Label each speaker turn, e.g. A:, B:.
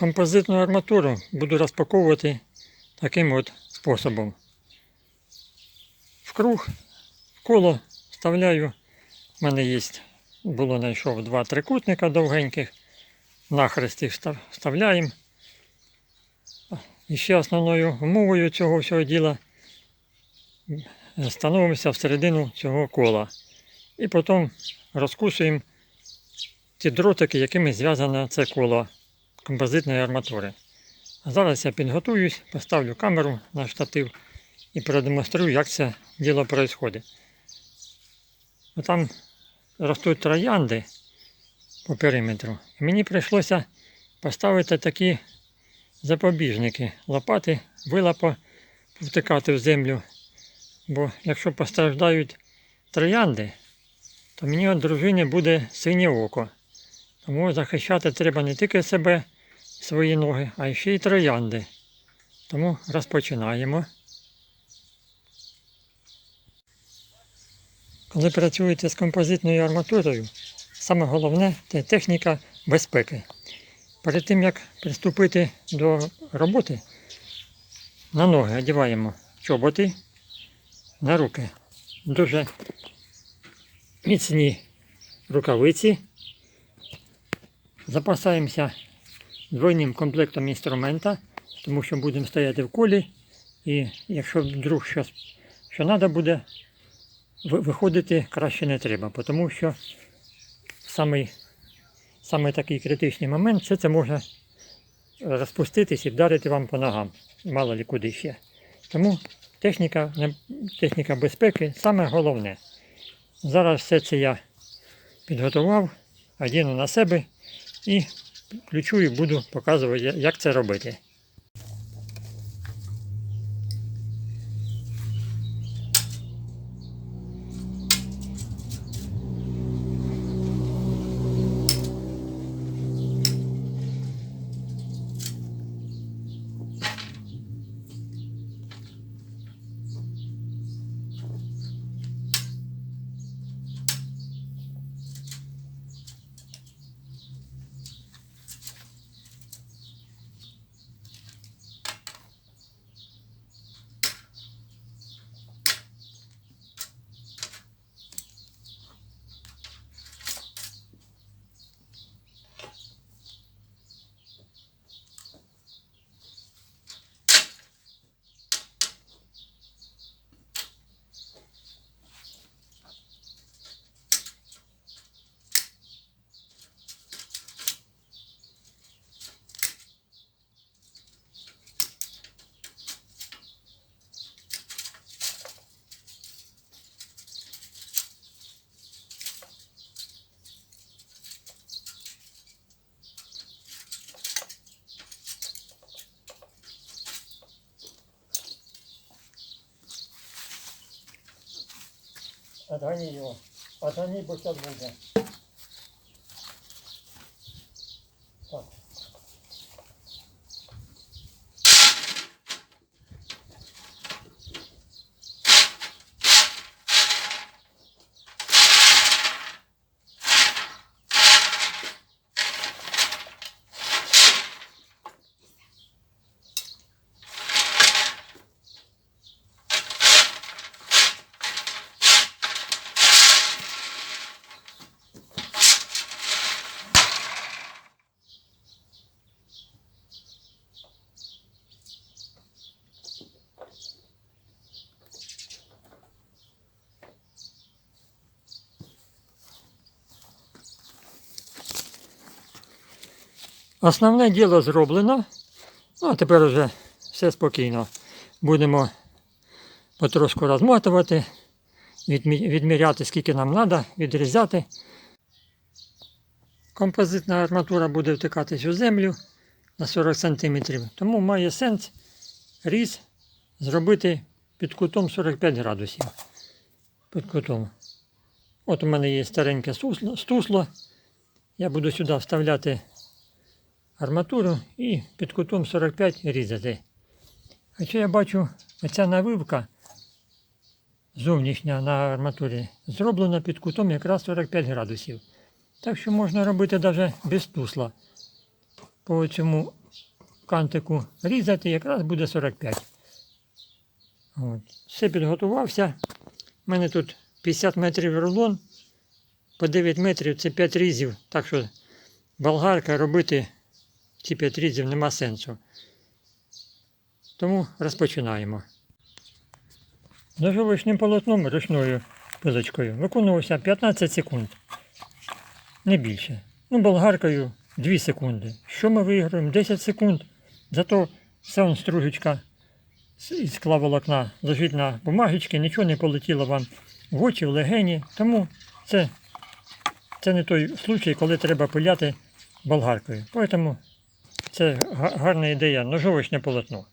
A: Композитну арматуру буду розпаковувати таким от способом. В круг, в коло вставляю. У мене є, було знайшов два трикутника довгеньких. Нахрест їх вставляємо. І ще основною умовою цього всього діла становимося всередину цього кола. І потім розкусуємо ті дротики, якими зв'язане це коло композитної арматури. А зараз я підготуюсь, поставлю камеру на штатив і продемонструю, як це діло відбувається. Там ростуть троянди по периметру. І мені прийшлося поставити такі запобіжники, лопати, вилапа втикати в землю. Бо якщо постраждають троянди, то мені від дружини буде синє око. Тому захищати треба не тільки себе, свої ноги, а ще й троянди. Тому розпочинаємо. Коли працюєте з композитною арматурою, саме головне це техніка безпеки. Перед тим як приступити до роботи, на ноги одягаємо чоботи, на руки дуже міцні рукавиці. Запасаємося двойним комплектом інструмента, тому що будемо стояти в колі. І якщо вдруг щось, що треба буде, виходити краще не треба, тому що самий, самий такий критичний момент це, це може розпуститись і вдарити вам по ногам. Мало ли куди ще. Тому техніка, техніка безпеки саме головне. Зараз все це я підготував, одіну на себе і включу і буду показувати, як це робити. Отгони его. Отгони, бо зараз буде. Так. Основне діло зроблено. Ну, а тепер вже все спокійно. Будемо потрошку розмотувати, відміряти, скільки нам треба, відрізати. Композитна арматура буде втикатись у землю на 40 см. Тому має сенс різ зробити під кутом 45 градусів. Під кутом. От у мене є стареньке стусло. Я буду сюди вставляти арматуру і під кутом 45 різати. Хоча я бачу, оця навивка зовнішня на арматурі зроблена під кутом якраз 45 градусів. Так що можна робити навіть без тусла по цьому кантику різати, якраз буде 45. От. Все підготувався. У мене тут 50 метрів рулон, по 9 метрів це 5 різів. Так що болгарка робити ці 5 різів нема сенсу. Тому розпочинаємо. Ножовочним полотном ручною пилочкою виконувався 15 секунд. Не більше. Ну, болгаркою 2 секунди. Що ми виграємо? 10 секунд. Зато саунд стружечка із склаволокна лежить на бумагічці, нічого не полетіло вам в очі, в легені. Тому це, це не той случай, коли треба пиляти болгаркою. Тому це га- гарна ідея, ножовочне полотно.